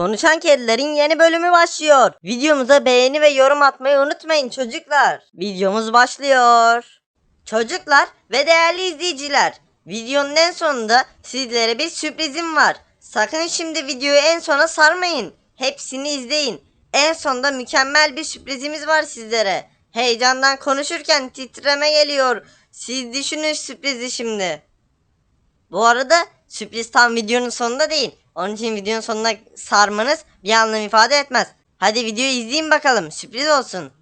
Konuşan Kedilerin yeni bölümü başlıyor. Videomuza beğeni ve yorum atmayı unutmayın çocuklar. Videomuz başlıyor. Çocuklar ve değerli izleyiciler, videonun en sonunda sizlere bir sürprizim var. Sakın şimdi videoyu en sona sarmayın. Hepsini izleyin. En sonda mükemmel bir sürprizimiz var sizlere. Heyecandan konuşurken titreme geliyor. Siz düşünün sürprizi şimdi. Bu arada sürpriz tam videonun sonunda değil. Onun için videonun sonuna sarmanız bir anlam ifade etmez. Hadi videoyu izleyin bakalım. Sürpriz olsun.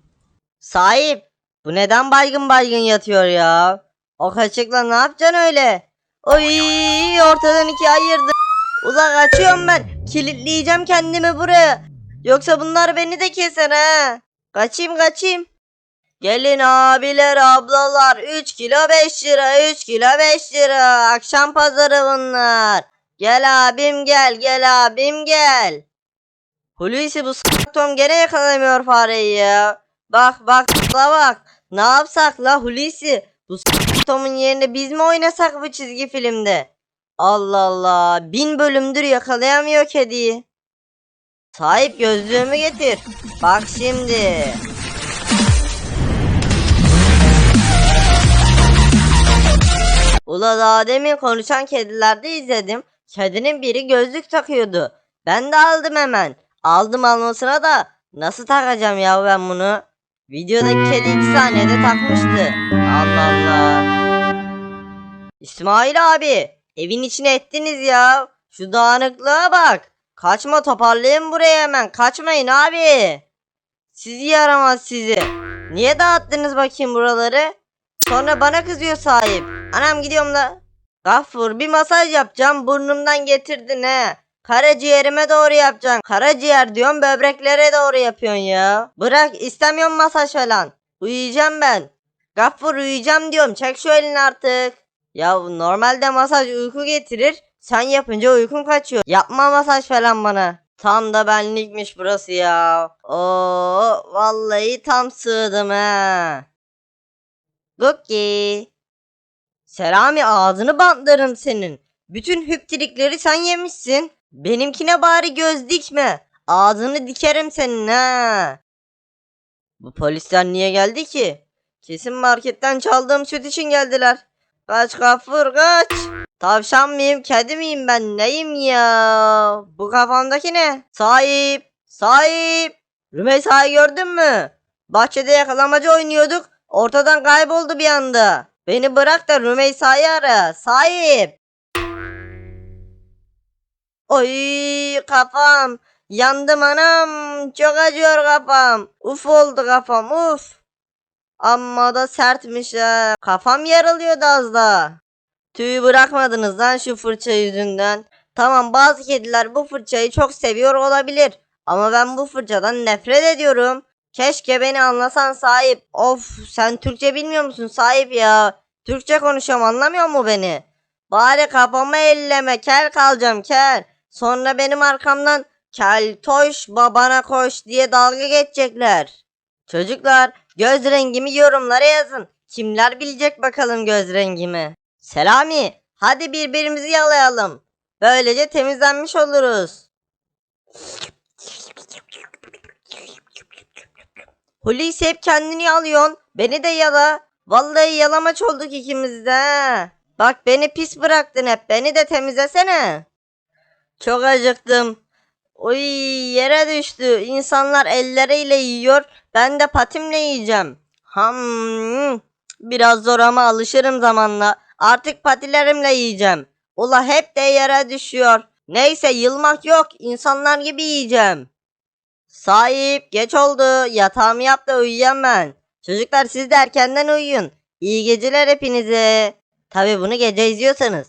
Sahip. Bu neden baygın baygın yatıyor ya? O kaçıkla ne yapacaksın öyle? Oy ortadan ikiye ayırdı. Ulan kaçıyorum ben. Kilitleyeceğim kendimi buraya. Yoksa bunlar beni de keser ha. Kaçayım kaçayım. Gelin abiler ablalar 3 kilo 5 lira 3 kilo 5 lira akşam pazarı bunlar. Gel abim gel gel abim gel. Hulusi bu Tom gene yakalamıyor fareyi ya. Bak bak la bak. Ne yapsak la Hulusi? Bu Tom'un yerine biz mi oynasak bu çizgi filmde? Allah Allah. Bin bölümdür yakalayamıyor kediyi. Sahip gözlüğümü getir. Bak şimdi. Ula daha demin konuşan kedilerde izledim. Kedinin biri gözlük takıyordu. Ben de aldım hemen. Aldım almasına da nasıl takacağım ya ben bunu? Videodaki kedi 2 saniyede takmıştı. Allah Allah. İsmail abi evin içine ettiniz ya. Şu dağınıklığa bak. Kaçma toparlayın buraya hemen. Kaçmayın abi. Sizi yaramaz sizi. Niye dağıttınız bakayım buraları? Sonra bana kızıyor sahip. Anam gidiyorum da. Gaffur bir masaj yapacağım burnumdan getirdin he. Karaciğerime doğru yapacaksın. Karaciğer diyorum böbreklere doğru yapıyorsun ya. Bırak istemiyorum masaj falan. Uyuyacağım ben. Gaffur uyuyacağım diyorum çek şu elini artık. Ya normalde masaj uyku getirir. Sen yapınca uykun kaçıyor. Yapma masaj falan bana. Tam da benlikmiş burası ya. Oo vallahi tam sığdım he. Cookie. Selami ağzını bantlarım senin. Bütün hüptirikleri sen yemişsin. Benimkine bari göz dikme. Ağzını dikerim senin ha. Bu polisler niye geldi ki? Kesin marketten çaldığım süt için geldiler. Kaç kafur kaç. Tavşan mıyım kedi miyim ben neyim ya? Bu kafamdaki ne? Sahip. Sahip. Rümeysa'yı gördün mü? Bahçede yakalamacı oynuyorduk. Ortadan kayboldu bir anda. Beni bırak da Rümeysa'yı ara. Sahip. Oy kafam. Yandım anam. Çok acıyor kafam. Uf oldu kafam uf. Amma da sertmiş ha. Kafam yarılıyordu az da. Tüyü bırakmadınız lan şu fırça yüzünden. Tamam bazı kediler bu fırçayı çok seviyor olabilir. Ama ben bu fırçadan nefret ediyorum. Keşke beni anlasan sahip. Of sen Türkçe bilmiyor musun sahip ya? Türkçe konuşuyorum anlamıyor mu beni? Bari kafamı elleme kel kalacağım kel. Sonra benim arkamdan kel toş babana koş diye dalga geçecekler. Çocuklar göz rengimi yorumlara yazın. Kimler bilecek bakalım göz rengimi. Selami hadi birbirimizi yalayalım. Böylece temizlenmiş oluruz. Hulusi hep kendini yalıyorsun. Beni de yala. Vallahi yalamaç olduk ikimiz de. Bak beni pis bıraktın hep. Beni de temizlesene. Çok acıktım. Oy yere düştü. İnsanlar elleriyle yiyor. Ben de patimle yiyeceğim. Ham. Biraz zor ama alışırım zamanla. Artık patilerimle yiyeceğim. Ula hep de yere düşüyor. Neyse yılmak yok. İnsanlar gibi yiyeceğim. Sahip geç oldu. Yatağımı yap da uyuyayım ben. Çocuklar siz de erkenden uyuyun. İyi geceler hepinize. Tabi bunu gece izliyorsanız.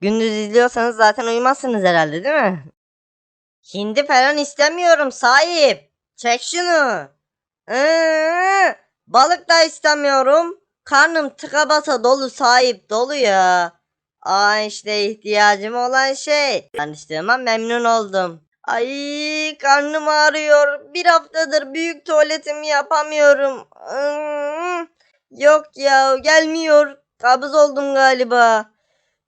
Gündüz izliyorsanız zaten uyumazsınız herhalde değil mi? Hindi falan istemiyorum sahip. Çek şunu. Ee, balık da istemiyorum. Karnım tıka basa dolu sahip dolu ya. Aa işte ihtiyacım olan şey. Tanıştığıma memnun oldum. Ay karnım ağrıyor. Bir haftadır büyük tuvaletimi yapamıyorum. Hmm, Yok ya gelmiyor. Kabız oldum galiba.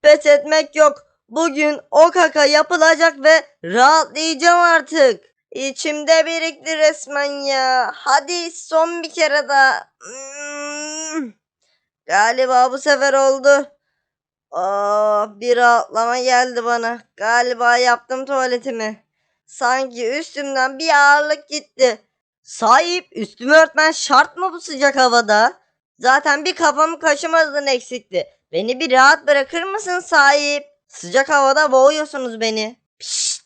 Pes etmek yok. Bugün o kaka yapılacak ve rahatlayacağım artık. İçimde birikti resmen ya. Hadi son bir kere daha. Hmm. Galiba bu sefer oldu. Aa, bir rahatlama geldi bana. Galiba yaptım tuvaletimi. Sanki üstümden bir ağırlık gitti. Sahip üstümü örtmen şart mı bu sıcak havada? Zaten bir kafamı kaşımadın eksikti. Beni bir rahat bırakır mısın sahip? Sıcak havada boğuyorsunuz beni. Pişt,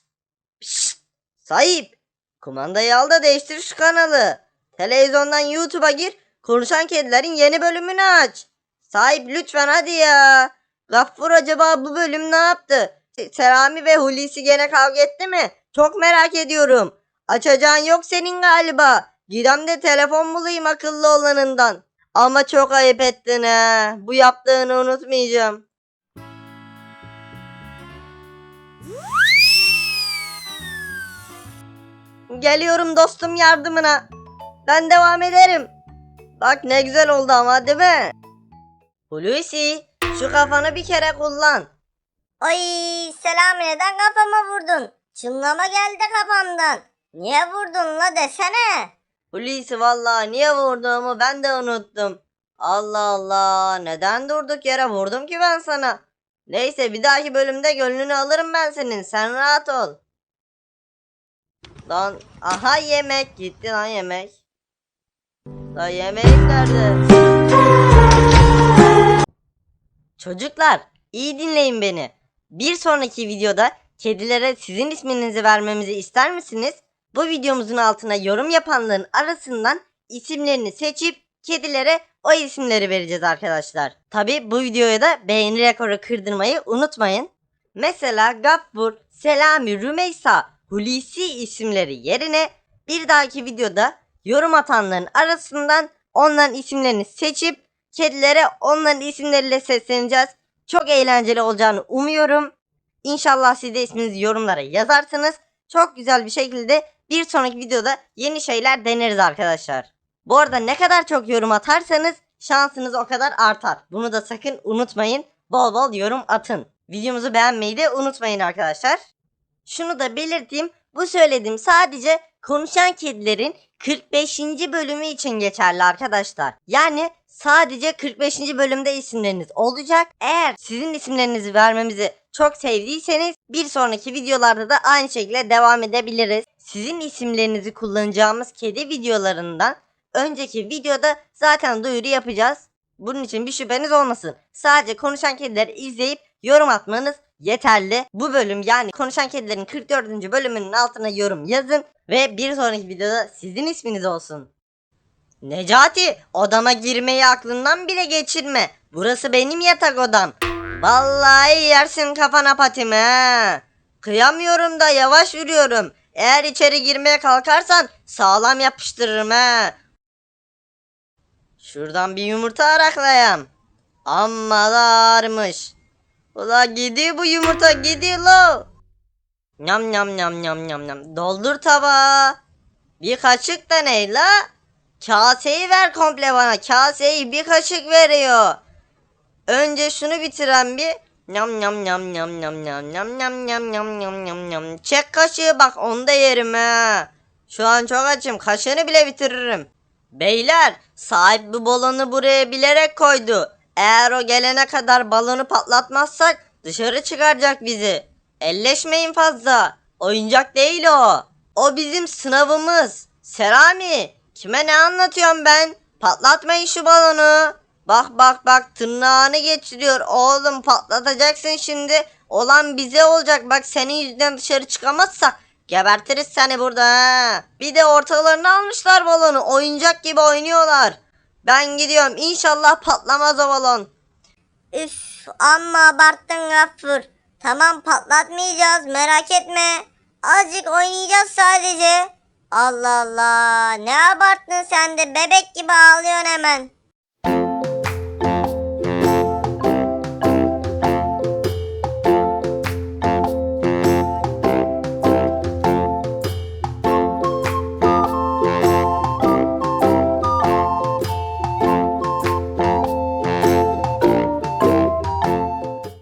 pişt. Sahip, kumandayı al da değiştir şu kanalı. Televizyondan YouTube'a gir, konuşan kedilerin yeni bölümünü aç. Sahip lütfen hadi ya. Gaffur acaba bu bölüm ne yaptı? Se- Selami ve Hulusi gene kavga etti mi? Çok merak ediyorum. Açacağın yok senin galiba. Gidem de telefon bulayım akıllı olanından. Ama çok ayıp ettin ha. Bu yaptığını unutmayacağım. Geliyorum dostum yardımına. Ben devam ederim. Bak ne güzel oldu ama değil mi? Hulusi şu kafanı bir kere kullan. Ay Selami neden kafama vurdun? Çınlama geldi kafamdan. Niye vurdun la desene. Hulusi vallahi niye vurduğumu ben de unuttum. Allah Allah neden durduk yere vurdum ki ben sana? Neyse bir dahaki bölümde gönlünü alırım ben senin sen rahat ol. Lan aha yemek gitti lan yemek. Lan yemeğim nerede? Çocuklar iyi dinleyin beni. Bir sonraki videoda kedilere sizin isminizi vermemizi ister misiniz? Bu videomuzun altına yorum yapanların arasından isimlerini seçip kedilere o isimleri vereceğiz arkadaşlar. Tabi bu videoya da beğeni rekoru kırdırmayı unutmayın. Mesela Gaffur, Selami, Rümeysa, Hulusi isimleri yerine bir dahaki videoda yorum atanların arasından onların isimlerini seçip kedilere onların isimleriyle sesleneceğiz. Çok eğlenceli olacağını umuyorum. İnşallah siz de isminizi yorumlara yazarsınız. Çok güzel bir şekilde bir sonraki videoda yeni şeyler deneriz arkadaşlar. Bu arada ne kadar çok yorum atarsanız şansınız o kadar artar. Bunu da sakın unutmayın. Bol bol yorum atın. Videomuzu beğenmeyi de unutmayın arkadaşlar. Şunu da belirteyim. Bu söylediğim sadece konuşan kedilerin 45. bölümü için geçerli arkadaşlar. Yani sadece 45. bölümde isimleriniz olacak. Eğer sizin isimlerinizi vermemizi çok sevdiyseniz bir sonraki videolarda da aynı şekilde devam edebiliriz. Sizin isimlerinizi kullanacağımız kedi videolarından önceki videoda zaten duyuru yapacağız. Bunun için bir şüpheniz olmasın. Sadece konuşan kedileri izleyip yorum atmanız yeterli. Bu bölüm yani konuşan kedilerin 44. bölümünün altına yorum yazın ve bir sonraki videoda sizin isminiz olsun. Necati odama girmeyi aklından bile geçirme. Burası benim yatak odam. Vallahi yersin kafana patimi ha. Kıyamıyorum da yavaş yürüyorum. Eğer içeri girmeye kalkarsan sağlam yapıştırırım ha. Şuradan bir yumurta araklayam. Amma da. Ula gidiyor bu yumurta gidiyor lo. Nyam nyam nyam nyam nyam nyam. Doldur tabağı. Bir kaşık da ne la? Kaseyi ver komple bana. Kaseyi bir kaşık veriyor. Önce şunu bitiren bir Nyam nyam nyam nyam nyam nyam nyam nyam nyam nyam nyam nyam nyam. Çek kaşığı bak onu da yerim ha. Şu an çok açım. Kaşığını bile bitiririm. Beyler sahip bu balonu buraya bilerek koydu. Eğer o gelene kadar balonu patlatmazsak dışarı çıkaracak bizi. Elleşmeyin fazla. Oyuncak değil o. O bizim sınavımız. Selami kime ne anlatıyorum ben? Patlatmayın şu balonu. Bak bak bak tırnağını geçiriyor. Oğlum patlatacaksın şimdi. Olan bize olacak. Bak senin yüzünden dışarı çıkamazsak gebertiriz seni burada ha. Bir de ortalarını almışlar balonu. Oyuncak gibi oynuyorlar. Ben gidiyorum. İnşallah patlamaz o balon. Üf amma abarttın Gaffur. Tamam patlatmayacağız merak etme. Azıcık oynayacağız sadece. Allah Allah ne abarttın sen de bebek gibi ağlıyorsun hemen.